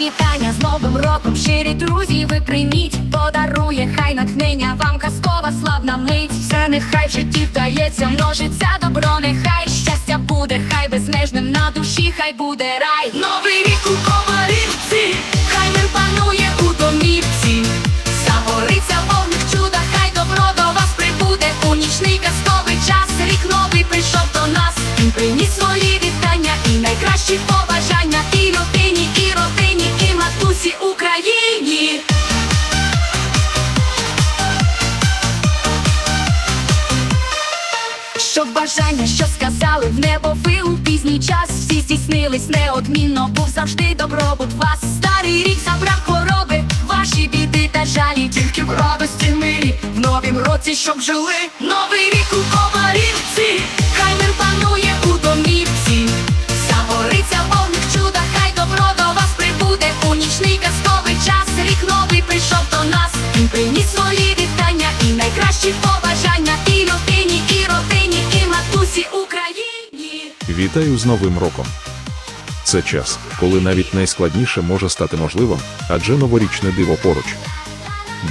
з новим роком, щирі друзі, ви прийміть, подарує хай натхнення вам казкова славна мить. Все нехай в житті вдається, множиться добро, нехай щастя буде, хай безмежним на душі, хай буде рай. Новий рік у Щоб бажання, що сказали в небо ви у пізній час, всі здійснились неодмінно, був завжди добробут вас. Старий рік забрав хвороби, ваші біди та жалі, тільки в радості мирі, в новім році, щоб жили. Новий рік у комарівці, хай мир панує у домівці. Загориться вогник чуда, хай добро до вас прибуде у нічний казковий час. Рік новий прийшов Вітаю з Новим роком! Це час, коли навіть найскладніше може стати можливим, адже новорічне диво поруч.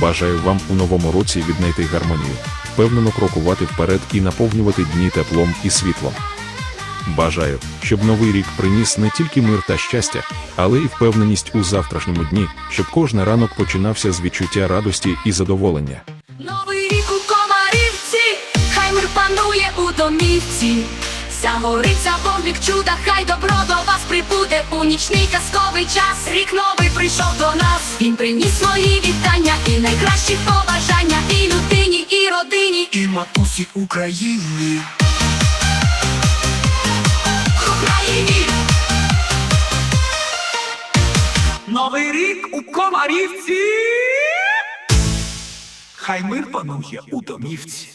Бажаю вам у новому році віднайти гармонію, впевнено крокувати вперед і наповнювати дні теплом і світлом. Бажаю, щоб новий рік приніс не тільки мир та щастя, але й впевненість у завтрашньому дні, щоб кожен ранок починався з відчуття радості і задоволення. Новий рік у комарівці, хай мир панує у домівці. Загориться вогник чуда, хай добро до вас прибуде у нічний казковий час. Рік новий прийшов до нас. Він приніс свої вітання і найкращі побажання і людині, і родині, і матусі України. Україні. Новий рік у комарівці. Хай мир панує у домівці.